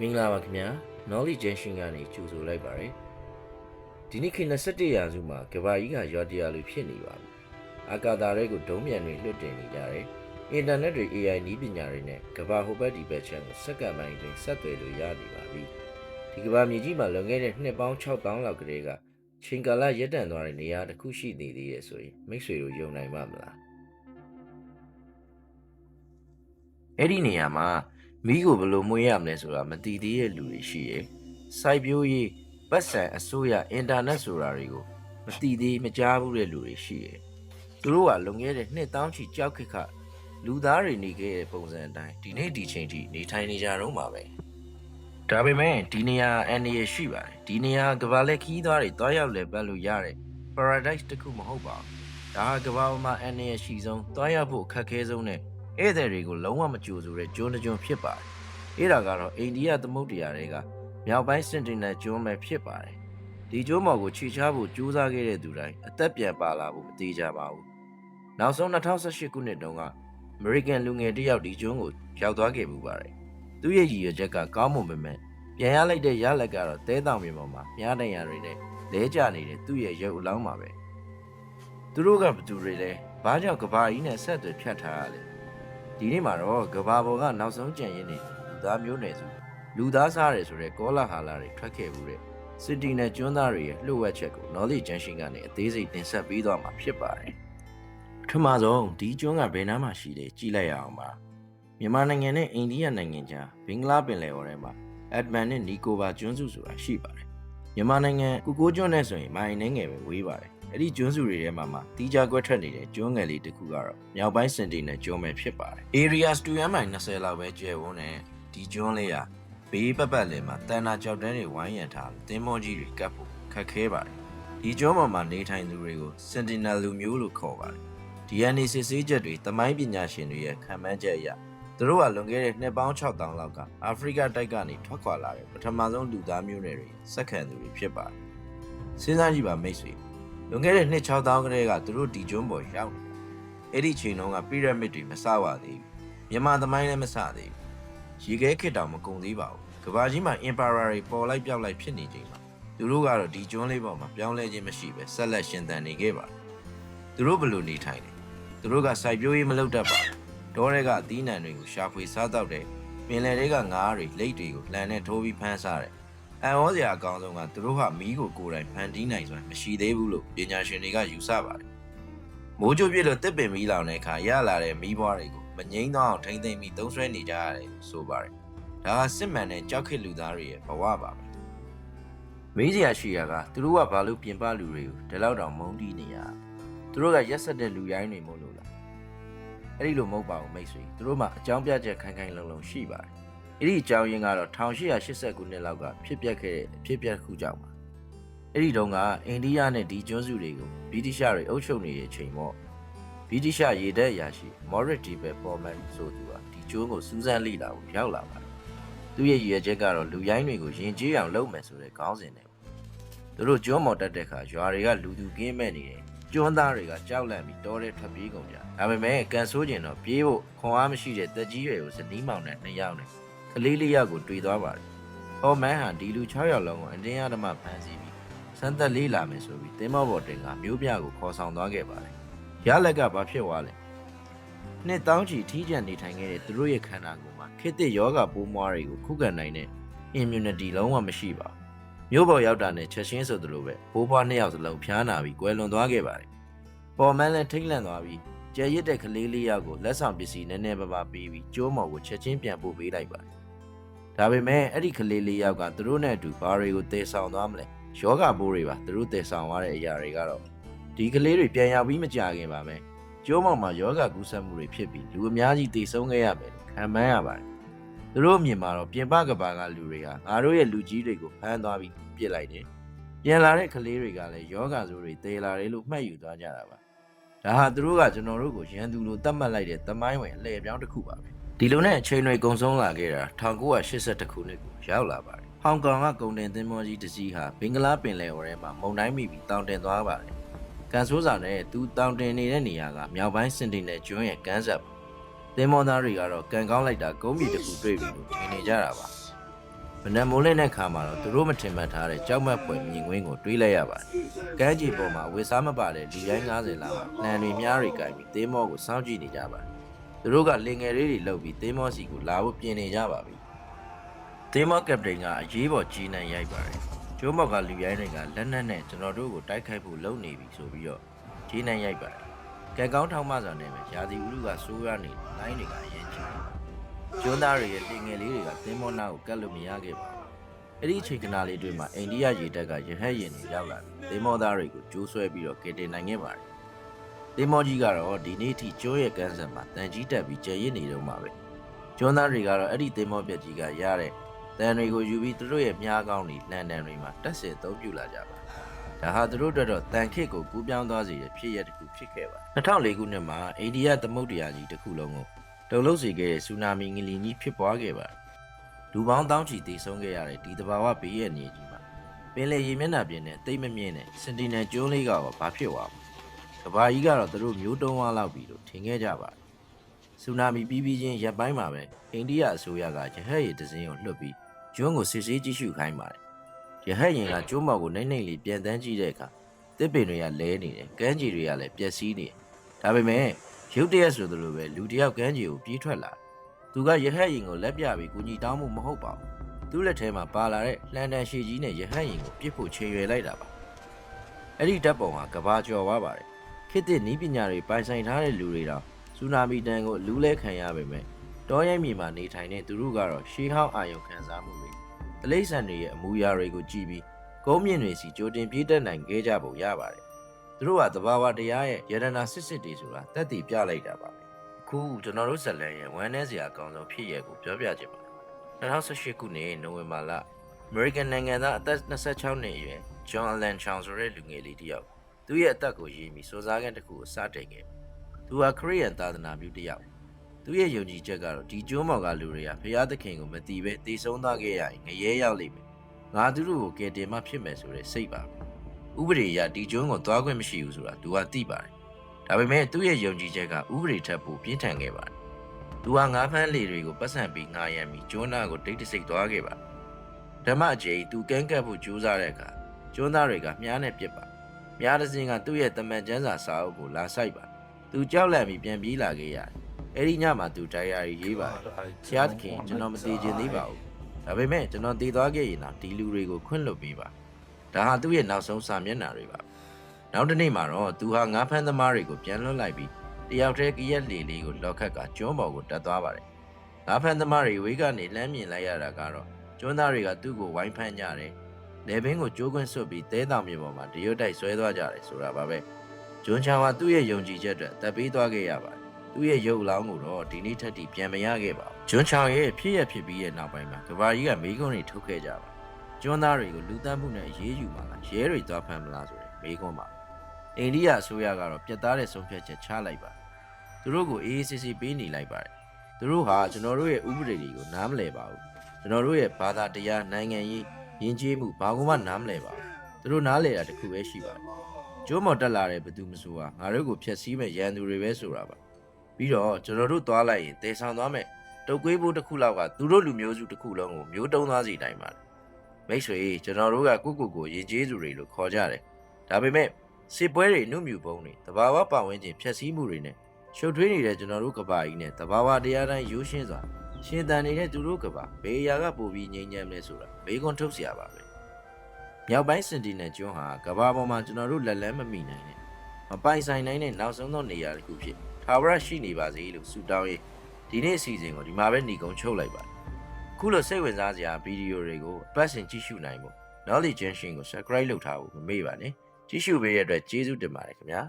မင်္ဂလာပါခင်ဗျာ Knowledge Junction ကနေကြိုဆိုလိုက်ပါရယ်ဒီနေ့ခေတ်21ရာစုမှာကဘာကြီးကရော်တရားလိုဖြစ်နေပါပြီအာကာသတွေကိုဒုံးမြန်တွေလွတ်တင်နေကြတယ်အင်တာနက်တွေ AI နည်းပညာတွေနဲ့ကဘာဟိုဘက်ဒီဘက်ချန်ကိုစက္ကန့်ပိုင်းတွင်ဆက်သွယ်လို့ရနေပါပြီဒီကဘာမြေကြီးမှာလွန်ခဲ့တဲ့နှစ်ပေါင်း6000လောက်ကလေးကချိန်ကာလရက်တန့်သွားတဲ့နေရာတစ်ခုရှိနေသေးရဲ့ဆိုရင်မိတ်ဆွေတို့ယုံနိုင်ပါမလားအဲ့ဒီနေရာမှာ မိကိုဘယ်လိုမွေးရမလဲဆိုတာမသိသေးတဲ့လူတွေရှိရယ်စိုက်ပျိုးရေးပတ်စံအစိုးရအင်တာနက်ဆိုတာတွေကိုမသိသေးမကြားဘူးတဲ့လူတွေရှိရယ်သူတို့ကလွန်ခဲ့တဲ့နှစ်တောင်းချီကြောက်ခက်ခလူသားတွေနေခဲ့တဲ့ပုံစံအတိုင်းဒီနေ့ဒီချိန်ထိနေထိုင်နေကြတော့မှာပဲဒါပေမဲ့ဒီနေရာအန်ဒီရရှိပါတယ်ဒီနေရာကဘာလက်ခီးသားတွေတွားရောက်လဲပတ်လို့ရတဲ့ paradise တစ်ခုမဟုတ်ပါဘူးဒါကကဘာပေါ်မှာအန်ဒီရရှိဆုံးတွားရောက်ဖို့အခက်အခဲဆုံးနဲ့ ဧည့်သည်တွေကိုလုံးဝမကြိုဆိုတဲ့ကျွန်းတစ်ကျွန်းဖြစ်ပါတယ်။အဲ့ဒါကတော့အိန္ဒိယသမုဒ္ဒရာတွေကမြောက်ပိုင်းစင်တင်နယ်ကျွန်းပဲဖြစ်ပါတယ်။ဒီကျွန်းပေါ်ကိုခြေချဖို့ကြိုးစားခဲ့တဲ့သူတိုင်းအသက်ပြန်ပါလာဖို့မသေးကြပါဘူး။နောက်ဆုံး2018ခုနှစ်တုန်းကအမေရိကန်လူငယ်တစ်ယောက်ဒီကျွန်းကိုရောက်သွားခဲ့ပူပါတယ်။သူ့ရဲ့ရည်ရွယ်ချက်ကကောင်းမွန်ပေမဲ့ပြန်ရလိုက်တဲ့ရလက်ကတော့တဲတောင်မြေပေါ်မှာမြားတန်ရတွေနဲ့လဲကျနေတဲ့သူ့ရဲ့ရုပ်အလောင်းပါပဲ။သူတို့ကဘသူတွေလဲ။ဘာကြောင့်ကဘာကြီးနဲ့ဆက်သွယ်ဖြတ်ထားရလဲ။ ဒီနေ့မှာတော့ကဘာပေါ်ကနောက်ဆုံးကြံရင်းနေလူသားမျိုးနွယ်စုလူသားစားတယ်ဆိုတဲ့ကောလာဟာလာတွေထွက်ခဲ့မှုတဲ့စစ်တီနဲ့ကျွန်းသားတွေရဲ့လှုပ်ဝက်ချက်ကို knowledge junction ကနေအသေးစိတ်တင်ဆက်ပေးသွားမှာဖြစ်ပါတယ်။ပထမဆုံးဒီကျွန်းကဘယ်နားမှာရှိလဲကြည့်လိုက်ရအောင်ပါ။မြန်မာနိုင်ငံနဲ့အိန္ဒိယနိုင်ငံကြားဘင်္ဂလားပင်လယ်အော်ထဲမှာအက်ဒမန်နဲ့နီကိုဘာကျွန်းစုဆိုတာရှိပါတယ်။မြန်မာနိုင်ငံကုကိုးကျွန်းနဲ့ဆိုရင်မိုင်နှင်းငယ်ပဲဝေးပါတယ်။ အဲ့ဒီကျွန်းစုတွေထဲမှာမှတီးကြကွက်ထွက်နေတဲ့ကျွန်းငယ်လေးတစ်ခုကတော့မြောက်ပိုင်းစင်တီနဲ့ကျွန်းပဲဖြစ်ပါတယ်။ area 2m 20လောက်ပဲကျယ်ဝန်းတဲ့ဒီကျွန်းလေးကဘေးပတ်ပတ်လည်မှာတန်နာကြောက်တန်းတွေဝိုင်းရံထားလို့တင်းမောကြီးတွေကပ်ဖို့ခက်ခဲပါတယ်။ဒီကျွန်းပေါ်မှာနေထိုင်သူတွေကို sentinel လူမျိုးလို့ခေါ်ပါတယ်။ DNA စစ်ဆေးချက်တွေတမိုင်းပညာရှင်တွေရဲ့ခံမှန်းချက်အရသူတို့ကလွန်ခဲ့တဲ့နှစ်ပေါင်း6000လောက်ကအာဖရိကတိုက်ကနေထွက်ခွာလာတဲ့ပထမဆုံးလူသားမျိုးနွယ်တွေစက္ကန့်သူတွေဖြစ်ပါတယ်။စဉ်းစားကြည့်ပါမိတ်ဆွေ လွန်ခဲ့တဲ့နှစ်6000ကတည်းကသူတို့ဒီကျွန်းပေါ်ရောက်နေတာ။အဲ့ဒီချိန်တုန်းကပီရမစ်တွေမစပါသေးဘူး။မြန်မာသမိုင်းလည်းမစသေးဘူး။ရေခဲခေတ်တောင်မကုန်သေးပါဘူး။ကဘာကြီးမှာ emperor တွေပေါ်လိုက်ပြောက်လိုက်ဖြစ်နေချိန်မှာသူတို့ကတော့ဒီကျွန်းလေးပေါ်မှာပြောင်းလဲခြင်းမရှိပဲဆက်လက်ရှင်သန်နေခဲ့ပါတယ်။သူတို့ဘယ်လိုနေထိုင်လဲ။သူတို့ကစိုက်ပျိုးရေးမလုပ်တတ်ပါဘူး။တောထဲကအသီးနှံတွေကိုရှာဖွေစားတောက်တယ်။ပင်လယ်တွေကငါးတွေလိတ်တွေကိုလှန်နဲ့ထိုးပြီးဖမ်းစားတယ်။ အံ့ဩစရာအကောင်းဆုံးကသူတို့ဟာမီးကိုကိုယ်တိုင်ဖန်တီးနိုင်စွမ်းမရှိသေးဘူးလို့ပညာရှင်တွေကယူဆပါတယ်။မိုးကြိုးပြစ်လို့တစ်ပင်မီးလောင်တဲ့အခါရလာတဲ့မီးပွားတွေကိုမငိမ့်တော့အောင်ထိမ့်သိမ့်ပြီးသုံးဆွဲနေကြရတယ်လို့ဆိုပါတယ်။ဒါကစစ်မှန်တဲ့ကြောက်ခစ်လူသားတွေရဲ့ဘဝပါပဲ။မေးစရာရှိရာကသူတို့ကဘာလို့ပြင်ပလူတွေကိုဒီလောက်တောင်မုန်းတီးနေရလဲ။သူတို့ကရက်ဆက်တဲ့လူရိုင်းတွေမို့လို့လား။အဲ့ဒီလိုမဟုတ်ပါဘူးမိတ်ဆွေ။သူတို့မှအကြောင်းပြချက်ခိုင်ခိုင်လုံလုံရှိပါတယ်။ အဲ့ဒီအကြောင်းရင်းကတော့1880ခုနှစ်လောက်ကဖြစ်ပျက်ခဲ့တဲ့အဖြစ်အပျက်တစ်ခုကြောင့်ပါ။အဲ့ဒီတုန်းကအိန္ဒိယနဲ့ဒီကျွန်းစုတွေကိုဗြိတိရှတွေအုပ်ချုပ်နေတဲ့အချိန်ပေါ့ဗြိတိရှရေတပ်အရာရှိ Morris D. Perman ဆိုသူကဒီကျွန်းကိုစူးစမ်းလေ့လာဖို့ရောက်လာပါတယ်။သူ့ရဲ့ရည်ရွယ်ချက်ကတော့လူရိုင်းတွေကိုယဉ်ကျေးအောင်လုပ်မယ်ဆိုတဲ့ခေါင်းစဉ်နဲ့ပေါ့။သူတို့ကျွန်းမော်တက်တဲ့အခါရွာတွေကလူသူကင်းမဲ့နေတယ်။ကျွန်းသားတွေကကြောက်လန့်ပြီးတောထဲထွက်ပြေးကုန်ကြ။ဒါပေမဲ့ကန်ဆိုးကျင်တော့ပြေးဖို့ခွန်အားမရှိတဲ့တက်ကြီးတွေကိုဇနီးမောင်နဲ့နှစ်ယောက်နဲ့ ကလေးလေးယောက်ကိုတွေ့သွားပါတယ်။ဟော်မန်ဟာဒီလူ6ယောက်လုံးကိုအတင်းအဓမ္မဖမ်းဆီးပြီးစမ်းသက်လေးလာမယ်ဆိုပြီးတင်းမောပေါ်တင်ကမျိုးပြကိုခေါ်ဆောင်သွားခဲ့ပါတယ်။ရလက်ကဘာဖြစ်သွားလဲ။နှစ်တောင်းချီထီးကျန်နေထိုင်ခဲ့တဲ့သူတို့ရဲ့ခန္ဓာကိုယ်မှာခေတ်သစ်ယောဂပိုးမွားတွေကိုခုခံနိုင်တဲ့ immunity လုံးဝမရှိပါဘူး။မျိုးပေါ်ရောက်တာနဲ့ချက်ချင်းဆိုသလိုပဲပိုးပွားနှစ်ယောက်စလုံးဖျားနာပြီးကွယ်လွန်သွားခဲ့ပါတယ်။ပေါ်မန်လည်းထိတ်လန့်သွားပြီးကျဲရစ်တဲ့ကလေးလေးယောက်ကိုလက်ဆောင်ပစ္စည်းနည်းနည်းပါးပါးပေးပြီးကျိုးမော်ကိုချက်ချင်းပြန်ပို့ပေးလိုက်ပါတယ်။ ဒါပေမဲ့အဲ့ဒီကလေးလေးယောက်ကသူတို့နဲ့အတူဘာတွေကိုတည်ဆောင်သွားမလဲ။ယောဂဘိုးတွေပါသူတို့တည်ဆောင်သွားတဲ့အရာတွေကတော့ဒီကလေးတွေပြန်ရောက်ပြီးမကြခင်ပါပဲ။ကျိုးမော်မှာယောဂကူးစက်မှုတွေဖြစ်ပြီးလူအများကြီးတည်ဆုံးခဲ့ရမယ်လို့ခံမှန်းရပါတယ်။သူတို့အမြင်မှာတော့ပြင်ပကဘာကလူတွေကငါတို့ရဲ့လူကြီးတွေကိုဖမ်းသွားပြီးပြစ်လိုက်တယ်။ပြန်လာတဲ့ကလေးတွေကလည်းယောဂဆိုးတွေတည်လာတယ်လို့မှတ်ယူသွားကြတာပါ။ဒါဟာသူတို့ကကျွန်တော်တို့ကိုရန်သူလိုသတ်မှတ်လိုက်တဲ့သမိုင်းဝင်အလှည့်ပြောင်းတစ်ခုပါပဲ ဒီလိုနဲ့အချိန်တွေကုန်ဆုံးလာခဲ့တာ1982ခုနှစ်ကိုရောက်လာပါတယ်ဟောင်ကောင်ကကုန်တင်သင်္ဘောကြီးတစ်စီးဟာဘင်္ဂလားပင်လယ်အော်ထဲမှာမုန်တိုင်းမိပြီးတောင်တင်သွားပါတယ်ကန်ဆိုးစာနဲ့သူတောင်တင်နေတဲ့နေရာကမြောက်ပိုင်းစင်တင်နယ်ကျွန်းရဲ့ကမ်းဆက်ပါသင်္ဘောသားတွေကတော့ကန်ကောင်းလိုက်တာကုန်းမြေတစ်ခုတွေ့ပြီလို့ထင်နေကြတာပါမနက်မိုးလင်းတဲ့ခါမှာတော့သူတို့မထင်မှတ်ထားတဲ့ကြောက်မက်ဖွယ်မြင်ကွင်းကိုတွေးလိုက်ရပါတယ်ကမ်းခြေပေါ်မှာဝေစားမပါတဲ့လူတိုင်း90လောက်နှံတွေမြားတွေကင်ပြီးသင်းမောကိုစောင့်ကြည့်နေကြပါတယ် သူတို့ကလင်ငယ်လေးတွေလှုပ်ပြီးသင်းမောစီကိုလာဖို့ပြင်နေကြပါပြီသင်းမောကပတိန်ကအရေးပေါ်ကြီးနှံရိုက်ပါတယ်ကျိုးမောက်ကလူရိုင်းတွေကလက်နက်နဲ့ကျွန်တော်တို့ကိုတိုက်ခိုက်ဖို့လုပ်နေပြီဆိုပြီးတော့ကြီးနှံရိုက်ပါတယ်ကဲကောင်းထောက်မစွာနဲ့ပဲရာသီဥတုကဆိုးရနေလိုင်းတွေကအရင်ကြီးတယ်ကျွန်းသားတွေရဲ့လင်ငယ်လေးတွေကသင်းမောနာကိုကတ်လို့မရခဲ့ပါဘူးအဲ့ဒီအချိန်ကနာလေးတွေမှာအိန္ဒိယရေတပ်ကရဟတ်ရင်တွေရောက်လာပြီးသေမောသားတွေကိုကျိုးဆွဲပြီးတော့ကယ်တင်နိုင်ခဲ့ပါတယ်။ သေမောကြီးကတော့ဒီနေ့ထိကျိုးရဲ့ကန်းစံမှာတန်ကြီးတက်ပြီးကြဲရစ်နေတော့မှာပဲ။ကျွန်းသားတွေကတော့အဲ့ဒီသေမောပြက်ကြီးကရတဲ့တန်တွေကိုယူပြီးသူတို့ရဲ့မြားကောင်းတွေလန်တန်တွေမှာတက်ဆင်သုံးပြလာကြပါတယ်။ဒါဟာသူတို့အတွက်တော့တန်ခစ်ကိုကူးပြောင်းသွားစေတဲ့ဖြစ်ရပ်တစ်ခုဖြစ်ခဲ့ပါတယ်။2004ခုနှစ်မှာအိန္ဒိယသမုဒ္ဒရာကြီးတစ်ခုလုံးကိုတုန်လှုပ်စေခဲ့တဲ့ဆူနာမီငလီကြီးဖြစ်ပွားခဲ့ပါတယ်။လူပေါင်းတောင်းချီတည်ဆုံးခဲ့ရတဲ့ဒီတဘာဝဘေးရဲ့နေကြီးမှာပင်လေရေမျက်နှာပြင်နဲ့တိတ်မမြင့်တဲ့စင်တီနယ်ကျွန်းလေးကတော့ဘာဖြစ်သွားမှာက ဘာကြီးကတော့သူတို့မျိုးတုံးဝါလောက်ပြီလို့ထင်ခဲ့ကြပါတယ်ဆူနာမီပြီးပြီးချင်းရပ်ပိုင်းမှာပဲအိန္ဒိယအစိုးရကရဟတ်ရေတစင်းကိုလွှတ်ပြီးကျွန်းကိုစစ်ဆေးကြည့်ရှုခိုင်းပါတယ်ရဟတ်ရင်ကကျွန်းမော်ကိုနှိမ့်နှိမ့်လေးပြန်တန်းကြည့်တဲ့အခါတစ်ပင်တွေကလဲနေတယ်ကမ်းခြေတွေကလည်းပျက်စီးနေတယ်ဒါပေမဲ့ရုတ်တရက်ဆိုသလိုပဲလူတစ်ယောက်ကမ်းခြေကိုပြေးထွက်လာတယ်သူကရဟတ်ရင်ကိုလက်ပြပြီးကူညီတောင်းမှုမဟုတ်ပါဘူး။သူ့လက်ထဲမှာပါလာတဲ့လှန်တန်ရှည်ကြီးနဲ့ရဟတ်ရင်ကိုပြစ်ဖို့ချိန်ရွယ်လိုက်တာပါ။အဲ့ဒီတပ်ပုံဟာကဘာကျော်သွားပါတယ်။ ခေတ်သစ်နီးပညာတွေပိုင်ဆိုင်ထားတဲ့လူတွေတော့ဆူနာမီတန်ကိုလူးလဲခံရပေမဲ့တောရိုင်းမြေမှာနေထိုင်တဲ့သူတို့ကတော့ရှေးဟောင်းအာယုံခံစားမှုတွေတလိษံတွေရဲ့အမူအရာတွေကိုကြည့်ပြီးကုန်းမြင့်တွေစီကြိုတင်ပြေးတက်နိုင်ခဲ့ကြပုံရပါတယ်။သူတို့ကသဘာဝတရားရဲ့ယရနာစစ်စစ်တွေဆိုတာတက်တည်ပြလိုက်တာပါပဲ။အခုကျွန်တော်တို့ဇက်လန်ရဲ့ဝမ်းနည်းစရာအကောင်းဆုံးဖြစ်ရပ်ကိုပြောပြချင်ပါတယ်2018ခုနှစ်နိုဝင်ဘာလ American နိုင်ငံသားအသက်26နှစ်အရွယ် John Allen Chang ဆိုတဲ့လူငယ်လေးတစ်ယောက် သူ့ရဲ့အသက်ကိုရေးပြီးစိုးစားခန်းတစ်ခုကိုစတင်ခဲ့သူဟာခရစ်ယာန်သာသနာပြုတစ်ယောက်သူ့ရဲ့ယုံကြည်ချက်ကတော့ဒီကျွန်းမော်ကလူတွေကဖျားသခင်ကိုမတီးပဲတည်ဆုံးသွားခဲ့ရရင်ငရဲရောက်လိမ့်မယ်ငါသူတို့ကိုကယ်တင်မှဖြစ်မယ်ဆိုတဲ့စိတ်ပါဥပဒေအရဒီကျွန်းကိုသွားခွင့်မရှိဘူးဆိုတာသူကသိပါတယ်ဒါပေမဲ့သူ့ရဲ့ယုံကြည်ချက်ကဥပဒေထက်ပိုပြင်းထန်ခဲ့ပါတယ်။သူဟာငါးဖမ်းလေတွေကိုပတ်စံပြီးငားရမ်းပြီးကျွန်းသားကိုတိတ်တဆိတ်သွားခဲ့ပါတယ်။ဓမ္မအကျိသူကန်းကပ်ဖို့ကြိုးစားတဲ့အခါကျွန်းသားတွေကမြားနဲ့ပြစ်ပါ။ မြားတစ်စင်းကသူ့ရဲ့တမန်ကျန်းစာစာအုပ်ကိုလာဆိုင်ပါ။သူကြောက်လန့်ပြီးပြန်ပြေးလာခဲ့ရတယ်။အဲဒီညမှာသူဒိုင်ယာရီရေးပါတယ်။ဆရာသခင်ကျွန်တော်မသေးခြင်းသေးပါဘူး။ဒါပေမဲ့ကျွန်တော်တည်သွားခဲ့ရင်တော့ဒီလူတွေကိုခွင့်လွှတ်ပေးပါ။ဒါဟာသူ့ရဲ့နောက်ဆုံးစာမျက်နှာတွေပါနောက်တစ်နေ့မှာတော့သူဟာငါးဖမ်းသမားတွေကိုပြန်လွှတ်လိုက်ပြီးတယောက်တည်းကရက်လေလေးကိုလော်ခတ်ကကျွန်းပေါ်ကိုတက်သွားပါတယ်။ငါးဖမ်းသမားတွေဝေးကနေလှမ်းမြင်လိုက်ရတာကတော့ကျွန်းသားတွေကသူ့ကိုဝိုင်းဖမ်းကြတယ်။ လေဘင်းကိုကြိုးကွင်းဆွတ်ပြီးတဲတောင်မြေပေါ်မှာတရွတ်တိုက်ဆွဲသွားကြတယ်ဆိုတာပါပဲ။ကျွန်းချာဟာသူ့ရဲ့ယုံကြည်ချက်အတွက်တပ်ပေးသွားခဲ့ရပါတယ်။သူ့ရဲ့ရုပ်အလောင်းကိုတော့ဒီနေ့ထက်ထိပြန်မရခဲ့ပါဘူး။ကျွန်းချောင်ရဲ့ဖြစ်ရဖြစ်ပြီးရဲ့နောက်ပိုင်းမှာကဘာကြီးကမိကုန်းတွေထုတ်ခဲ့ကြပါကျွန်းသားတွေကိုလူတန်းမှုနဲ့အေးအေးယူမှလားရဲတွေသွားဖမ်းမလားဆိုတဲ့မိကုန်းပါအိန္ဒိယအစိုးရကတော့ပြတ်သားတဲ့ဆုံးဖြတ်ချက်ချလိုက်ပါသူတို့ကိုအေးအေးဆေးဆေးပေးနေလိုက်ပါတယ်သူတို့ဟာကျွန်တော်တို့ရဲ့ဥပဒေတွေကိုနားမလည်ပါဘူးကျွန်တော်တို့ရဲ့ဘာသာတရားနိုင်ငံရေး ယဉ်ကျေးမှုဘာမှနားမလည်ပါဘူးသူတို့နားလည်တာတစ်ခုပဲရှိပါတယ်ကျိုးမော်တက်လာတဲ့ဘသူမဆိုဟာငါတို့ကိုဖျက်ဆီးမဲ့ရန်သူတွေပဲဆိုတာပါပြီးတော့ကျွန်တော်တို့သွားလိုက်ရင်တေဆောင်သွားမဲ့တုတ်ကွေးဖို့တစ်ခုလောက်ကသူတို့လူမျိုးစုတစ်ခုလုံးကိုမျိုးတုံးသွားစီတိုင်းပါတယ်မိတ်ဆွေကျွန်တော်တို့ကကိုကိုကိုယဉ်ကျေးသူတွေလို့ခေါ်ကြတယ်ဒါပေမဲ့စစ်ပွဲတွေနှုတ်မြူပုံတွေတဘာဝပတ်ဝန်းကျင်ဖျက်ဆီးမှုတွေနဲ့ရှုပ်ထွေးနေတဲ့ကျွန်တော်တို့ကဘာကြီးနဲ့တဘာဝတရားတိုင်းရိုးရှင်းစွာ ရှင်တန်နေတဲ့သူတို့ကပါဘေးရာကပိုပြီးငြိမ်းချမ်းလဲဆိုတာဘေးကွန်ထုတ်စရာပါပဲမြောက်ပိုင်းစင်တီနယ်ကျွန်းဟာကဘာပေါ်မှာကျွန်တော်တို့လက်လန်းမမိနိုင်နဲ့မပိုင်ဆိုင်နိုင်တဲ့နောက်ဆုံးသောနေရာတစ်ခုဖြစ်ထာဝရရှိနေပါစေလို့ဆုတောင်းရေးဒီနေ့အစီအစဉ်ကိုဒီမှာပဲညီကုံချုပ်လိုက်ပါခုလိုစိတ်ဝင်စားစရာဗီဒီယိုတွေကိုအပတ်စဉ်ကြည့်ရှုနိုင်ဖို့ Knowledge Junction ကို Subscribe လုပ်ထားဖို့မမေ့ပါနဲ့ကြည့်ရှုပေးရတဲ့အတွက်ကျေးဇူးတင်ပါတယ်ခင်ဗျာ